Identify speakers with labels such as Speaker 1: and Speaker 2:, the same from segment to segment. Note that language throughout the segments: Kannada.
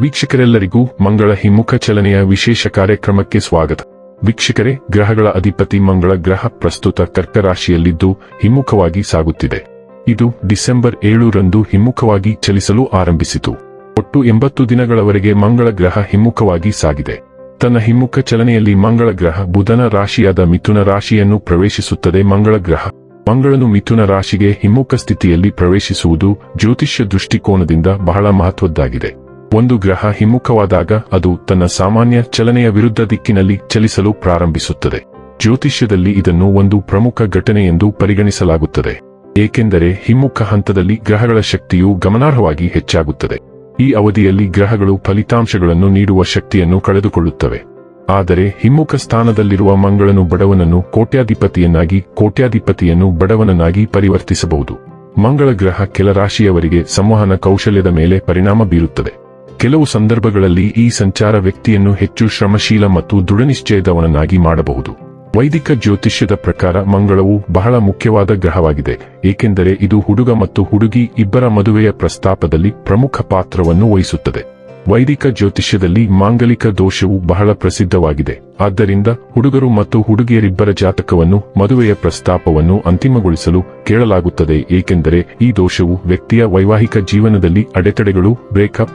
Speaker 1: ವೀಕ್ಷಕರೆಲ್ಲರಿಗೂ ಮಂಗಳ ಹಿಮ್ಮುಖ ಚಲನೆಯ ವಿಶೇಷ ಕಾರ್ಯಕ್ರಮಕ್ಕೆ ಸ್ವಾಗತ. ವೀಕ್ಷಕರೇ, ಗ್ರಹಗಳ ಅಧಿಪತಿ ಮಂಗಳ ಗ್ರಹ ಪ್ರಸ್ತುತ ಕರ್ಕ ರಾಶಿಯಲ್ಲಿದ್ದು ಹಿಮ್ಮುಖವಾಗಿ ಸಾಗುತ್ತಿದೆ. ಇದು ಡಿಸೆಂಬರ್ ಏಳರಂದು ಹಿಮ್ಮುಖವಾಗಿ ಚಲಿಸಲು ಆರಂಭಿಸಿತು. ಒಟ್ಟು ಎಂಬತ್ತು ದಿನಗಳವರೆಗೆ ಮಂಗಳ ಗ್ರಹ ಹಿಮ್ಮುಖವಾಗಿ ಸಾಗಿದೆ. ತನ್ನ ಹಿಮ್ಮುಖ ಚಲನೆಯಲ್ಲಿ ಮಂಗಳ ಗ್ರಹ ಬುಧನ ರಾಶಿಯಾದ ಮಿಥುನ ರಾಶಿಯನ್ನು ಪ್ರವೇಶಿಸುತ್ತದೆ. ಮಂಗಳ ಗ್ರಹ ಮಂಗಳನು ಮಿಥುನ ರಾಶಿಗೆ ಹಿಮ್ಮುಖ ಸ್ಥಿತಿಯಲ್ಲಿ ಪ್ರವೇಶಿಸುವುದು ಜ್ಯೋತಿಷ್ಯ ದೃಷ್ಟಿಕೋನದಿಂದ ಬಹಳ ಮಹತ್ವದ್ದಾಗಿದೆ. ಒಂದು ಗ್ರಹ ಹಿಮ್ಮುಖವಾದಾಗ ಅದು ತನ್ನ ಸಾಮಾನ್ಯ ಚಲನೆಯ ವಿರುದ್ಧ ದಿಕ್ಕಿನಲ್ಲಿ ಚಲಿಸಲು ಪ್ರಾರಂಭಿಸುತ್ತದೆ. ಜ್ಯೋತಿಷ್ಯದಲ್ಲಿ ಇದನ್ನು ಒಂದು ಪ್ರಮುಖ ಘಟನೆ ಎಂದು ಪರಿಗಣಿಸಲಾಗುತ್ತದೆ. ಏಕೆಂದರೆ ಹಿಮ್ಮುಖ ಹಂತದಲ್ಲಿ ಗ್ರಹಗಳ ಶಕ್ತಿಯು ಗಮನಾರ್ಹವಾಗಿ ಹೆಚ್ಚಾಗುತ್ತದೆ. ಈ ಅವಧಿಯಲ್ಲಿ ಗ್ರಹಗಳು ಫಲಿತಾಂಶಗಳನ್ನು ನೀಡುವ ಶಕ್ತಿಯನ್ನು ಕಳೆದುಕೊಳ್ಳುತ್ತವೆ. ಆದರೆ ಹಿಮ್ಮುಖ ಸ್ಥಾನದಲ್ಲಿರುವ ಮಂಗಳನು ಬಡವನನ್ನು ಕೋಟ್ಯಾಧಿಪತಿಯನ್ನಾಗಿ ಕೋಟ್ಯಾಧಿಪತಿಯನ್ನು ಬಡವನನ್ನಾಗಿ ಪರಿವರ್ತಿಸಬಹುದು. ಮಂಗಳ ಗ್ರಹ ಕೆಲ ರಾಶಿಯವರಿಗೆ ಸಂವಹನ ಕೌಶಲ್ಯದ ಮೇಲೆ ಪರಿಣಾಮ ಬೀರುತ್ತದೆ. ಕೆಲವು ಸಂದರ್ಭಗಳಲ್ಲಿ ಈ ಸಂಚಾರ ವ್ಯಕ್ತಿಯನ್ನು ಹೆಚ್ಚು ಶ್ರಮಶೀಲ ಮತ್ತು ದೃಢನಿಶ್ಚಯದವನನ್ನಾಗಿ ಮಾಡಬಹುದು. ವೈದಿಕ ಜ್ಯೋತಿಷ್ಯದ ಪ್ರಕಾರ ಮಂಗಳವು ಬಹಳ ಮುಖ್ಯವಾದ ಗ್ರಹವಾಗಿದೆ, ಏಕೆಂದರೆ ಇದು ಹುಡುಗ ಮತ್ತು ಹುಡುಗಿ ಇಬ್ಬರ ಮದುವೆಯ ಪ್ರಸ್ತಾಪದಲ್ಲಿ ಪ್ರಮುಖ ಪಾತ್ರವನ್ನು ವಹಿಸುತ್ತದೆ. ವೈದಿಕ ಜ್ಯೋತಿಷ್ಯದಲ್ಲಿ ಮಾಂಗಲಿಕ ದೋಷವು ಬಹಳ ಪ್ರಸಿದ್ಧವಾಗಿದೆ, ಆದ್ದರಿಂದ ಹುಡುಗರು ಮತ್ತು ಹುಡುಗಿಯರಿಬ್ಬರ ಜಾತಕವನ್ನು ಮದುವೆಯ ಪ್ರಸ್ತಾಪವನ್ನು ಅಂತಿಮಗೊಳಿಸಲು ಕೇಳಲಾಗುತ್ತದೆ, ಏಕೆಂದರೆ ಈ ದೋಷವು ವ್ಯಕ್ತಿಯ ವೈವಾಹಿಕ ಜೀವನದಲ್ಲಿ ಅಡೆತಡೆಗಳು, ಬ್ರೇಕಪ್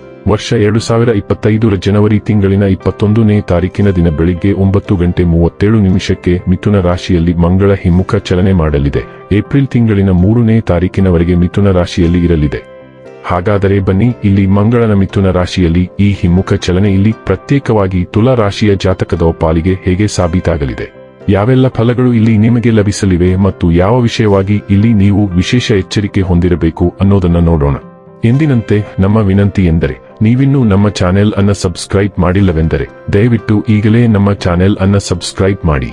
Speaker 1: ವರ್ಷ ಎರಡು ಸಾವಿರ ಇಪ್ಪತ್ತೈದರ ಜನವರಿ ತಿಂಗಳಿನ ಇಪ್ಪತ್ತೊಂದನೇ ತಾರೀಕಿನ ದಿನ ಬೆಳಿಗ್ಗೆ ಒಂಬತ್ತು ಗಂಟೆ ಮೂವತ್ತೇಳು ನಿಮಿಷಕ್ಕೆ ಮಿಥುನ ರಾಶಿಯಲ್ಲಿ ಮಂಗಳ ಹಿಮ್ಮುಖ ಚಲನೆ ಮಾಡಲಿದೆ. ಏಪ್ರಿಲ್ ತಿಂಗಳಿನ ಮೂರನೇ ತಾರೀಕಿನವರೆಗೆ ಮಿಥುನ ರಾಶಿಯಲ್ಲಿ ಇರಲಿದೆ. ಹಾಗಾದರೆ ಬನ್ನಿ, ಇಲ್ಲಿ ಮಂಗಳನ ಮಿಥುನ ರಾಶಿಯಲ್ಲಿ ಈ ಹಿಮ್ಮುಖ ಚಲನೆ ಇಲ್ಲಿ ಪ್ರತ್ಯೇಕವಾಗಿ ತುಲಾ ರಾಶಿಯ ಜಾತಕದ ಪಾಲಿಗೆ ಹೇಗೆ ಸಾಬೀತಾಗಲಿದೆ? ಯಾವೆಲ್ಲ ಫಲಗಳು ಇಲ್ಲಿ ನಿಮಗೆ ಲಭಿಸಲಿವೆ ಮತ್ತು ಯಾವ ವಿಷಯವಾಗಿ ಇಲ್ಲಿ ನೀವು ವಿಶೇಷ ಎಚ್ಚರಿಕೆ ಹೊಂದಿರಬೇಕು ಅನ್ನೋದನ್ನು ನೋಡೋಣ. ಎಂದಿನಂತೆ ನಮ್ಮ ವಿನಂತಿ ಎಂದರೆ ನೀವಿನ್ನೂ ನಮ್ಮ ಚಾನೆಲ್ ಅನ್ನ ಸಬ್ಸ್ಕ್ರೈಬ್ ಮಾಡಿಲ್ಲವೆಂದರೆ ದಯವಿಟ್ಟು ಈಗಲೇ ನಮ್ಮ ಚಾನೆಲ್ ಅನ್ನ ಸಬ್ಸ್ಕ್ರೈಬ್ ಮಾಡಿ.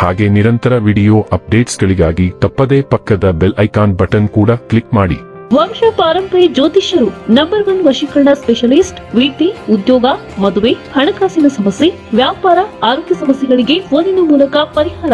Speaker 1: ಹಾಗೆ ನಿರಂತರ ವಿಡಿಯೋ ಅಪ್ಡೇಟ್ಸ್ಗಳಿಗಾಗಿ ತಪ್ಪದೇ ಪಕ್ಕದ ಬೆಲ್ ಐಕಾನ್ ಬಟನ್ ಕೂಡ ಕ್ಲಿಕ್ ಮಾಡಿ.
Speaker 2: ವಂಶ ಪಾರಂಪರಿ ಜ್ಯೋತಿಷ್ಯರು ನಂಬರ್ ಒನ್ ವಶೀಕರಣ ಸ್ಪೆಷಲಿಸ್ಟ್ ವೃತ್ತಿ ಉದ್ಯೋಗ ಮದುವೆ ಹಣಕಾಸಿನ ಸಮಸ್ಯೆ ವ್ಯಾಪಾರ ಆರೋಗ್ಯ ಸಮಸ್ಯೆಗಳಿಗೆ ಫೋನಿನ ಮೂಲಕ ಪರಿಹಾರ.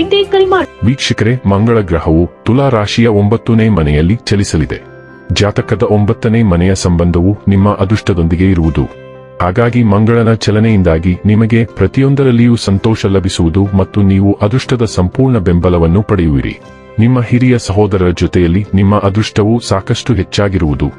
Speaker 2: ಎಂದೇ ಕರೆ ಮಾಡಿ
Speaker 1: ವೀಕ್ಷಕರೇ ಮಂಗಳ ಗ್ರಹವು ತುಲಾ ರಾಶಿಯ ಒಂಬತ್ತನೇ ಮನೆಯಲ್ಲಿ ಚಲಿಸಲಿದೆ. ಜಾತಕದ ಒಂಬತ್ತನೇ ಮನೆಯ ಸಂಬಂಧವು ನಿಮ್ಮ ಅದೃಷ್ಟದೊಂದಿಗೆ ಇರುವುದು. ಹಾಗಾಗಿ ಮಂಗಳನ ಚಲನೆಯಿಂದಾಗಿ ನಿಮಗೆ ಪ್ರತಿಯೊಂದರಲ್ಲಿಯೂ ಸಂತೋಷ ಲಭಿಸುವುದು ಮತ್ತು ನೀವು ಅದೃಷ್ಟದ ಸಂಪೂರ್ಣ ಬೆಂಬಲವನ್ನು ಪಡೆಯುವಿರಿ. ನಿಮ್ಮ ಹಿರಿಯ ಸಹೋದರರ ಜೊತೆಯಲ್ಲಿ ನಿಮ್ಮ ಅದೃಷ್ಟವು ಸಾಕಷ್ಟು ಹೆಚ್ಚಾಗಿರುವುದು.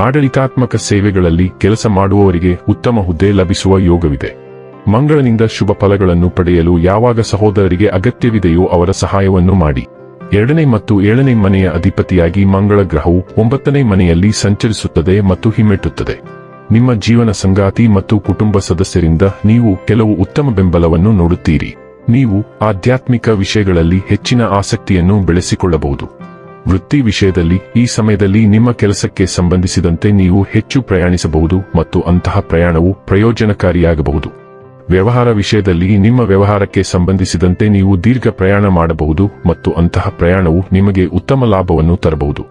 Speaker 1: ಆಡಳಿತಾತ್ಮಕ ಸೇವೆಗಳಲ್ಲಿ ಕೆಲಸ ಮಾಡುವವರಿಗೆ ಉತ್ತಮ ಹುದ್ದೆ ಲಭಿಸುವ ಯೋಗವಿದೆ. ಮಂಗಳನಿಂದ ಶುಭ ಫಲಗಳನ್ನು ಪಡೆಯಲು ಯಾವಾಗ ಸಹೋದರರಿಗೆ ಅಗತ್ಯವಿದೆಯೋ ಅವರ ಸಹಾಯವನ್ನು ಮಾಡಿ. ಎರಡನೇ ಮತ್ತು ಏಳನೇ ಮನೆಯ ಅಧಿಪತಿಯಾಗಿ ಮಂಗಳ ಗ್ರಹವು ಒಂಬತ್ತನೇ ಮನೆಯಲ್ಲಿ ಸಂಚರಿಸುತ್ತದೆ ಮತ್ತು ಹಿಮ್ಮೆಟ್ಟುತ್ತದೆ. ನಿಮ್ಮ ಜೀವನ ಸಂಗಾತಿ ಮತ್ತು ಕುಟುಂಬ ಸದಸ್ಯರಿಂದ ನೀವು ಕೆಲವು ಉತ್ತಮ ಬೆಂಬಲವನ್ನು ನೋಡುತ್ತೀರಿ. ನೀವು ಆಧ್ಯಾತ್ಮಿಕ ವಿಷಯಗಳಲ್ಲಿ ಹೆಚ್ಚಿನ ಆಸಕ್ತಿಯನ್ನು ಬೆಳೆಸಿಕೊಳ್ಳಬಹುದು. ವೃತ್ತಿ ವಿಷಯದಲ್ಲಿ ಈ ಸಮಯದಲ್ಲಿ ನಿಮ್ಮ ಕೆಲಸಕ್ಕೆ ಸಂಬಂಧಿಸಿದಂತೆ ನೀವು ಹೆಚ್ಚು ಪ್ರಯಾಣಿಸಬಹುದು ಮತ್ತು ಅಂತಹ ಪ್ರಯಾಣವು ಪ್ರಯೋಜನಕಾರಿಯಾಗಬಹುದು. ವ್ಯವಹಾರ ವಿಷಯದಲ್ಲಿ ನಿಮ್ಮ ವ್ಯವಹಾರಕ್ಕೆ ಸಂಬಂಧಿಸಿದಂತೆ ನೀವು ದೀರ್ಘ ಪ್ರಯಾಣ ಮಾಡಬಹುದು ಮತ್ತು ಅಂತಹ ಪ್ರಯಾಣವು ನಿಮಗೆ ಉತ್ತಮ ಲಾಭವನ್ನು ತರಬಹುದು.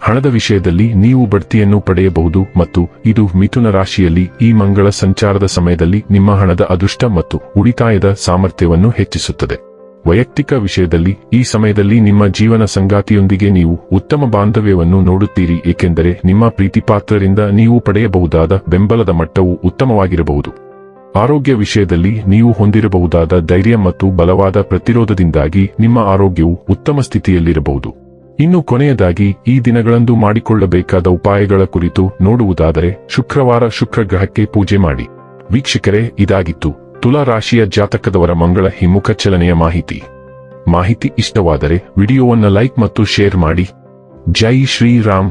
Speaker 1: ಹಣದ ವಿಷಯದಲ್ಲಿ ನೀವು ಬಡ್ತಿಯನ್ನು ಪಡೆಯಬಹುದು ಮತ್ತು ಇದು ಮಿಥುನ ರಾಶಿಯಲ್ಲಿ ಈ ಮಂಗಳ ಸಂಚಾರದ ಸಮಯದಲ್ಲಿ ನಿಮ್ಮ ಹಣದ ಅದೃಷ್ಟ ಮತ್ತು ಉಳಿತಾಯದ ಸಾಮರ್ಥ್ಯವನ್ನು ಹೆಚ್ಚಿಸುತ್ತದೆ. ವೈಯಕ್ತಿಕ ವಿಷಯದಲ್ಲಿ ಈ ಸಮಯದಲ್ಲಿ ನಿಮ್ಮ ಜೀವನ ಸಂಗಾತಿಯೊಂದಿಗೆ ನೀವು ಉತ್ತಮ ಬಾಂಧವ್ಯವನ್ನು ನೋಡುತ್ತೀರಿ ಏಕೆಂದರೆ ನಿಮ್ಮ ಪ್ರೀತಿಪಾತ್ರರಿಂದ ನೀವು ಪಡೆಯಬಹುದಾದ ಬೆಂಬಲದ ಮಟ್ಟವು ಉತ್ತಮವಾಗಿರಬಹುದು. ಆರೋಗ್ಯ ವಿಷಯದಲ್ಲಿ ನೀವು ಹೊಂದಿರಬಹುದಾದ ಧೈರ್ಯ ಮತ್ತು ಬಲವಾದ ಪ್ರತಿರೋಧದಿಂದಾಗಿ ನಿಮ್ಮ ಆರೋಗ್ಯವು ಉತ್ತಮ ಸ್ಥಿತಿಯಲ್ಲಿರಬಹುದು. ಇನ್ನು ಕೊನೆಯದಾಗಿ, ಈ ದಿನಗಳಂದು ಮಾಡಿಕೊಳ್ಳಬೇಕಾದ ಉಪಾಯಗಳ ಕುರಿತು ನೋಡುವುದಾದರೆ, ಶುಕ್ರವಾರ ಶುಕ್ರ ಗ್ರಹಕ್ಕೆ ಪೂಜೆ ಮಾಡಿ. ವೀಕ್ಷಕರೇ, ಇದಾಗಿತ್ತು. ತುಲಾ ರಾಶಿಯ ಜಾತಕದವರ ಮಂಗಳ ಹಿಮ್ಮುಖ ಚಲನೆಯ ಮಾಹಿತಿ. ಮಾಹಿತಿ ಇಷ್ಟವಾದರೆ, ವಿಡಿಯೋವನ್ನು ಲೈಕ್ ಮತ್ತು ಶೇರ್ ಮಾಡಿ. ಜೈ ಶ್ರೀರಾಮ್.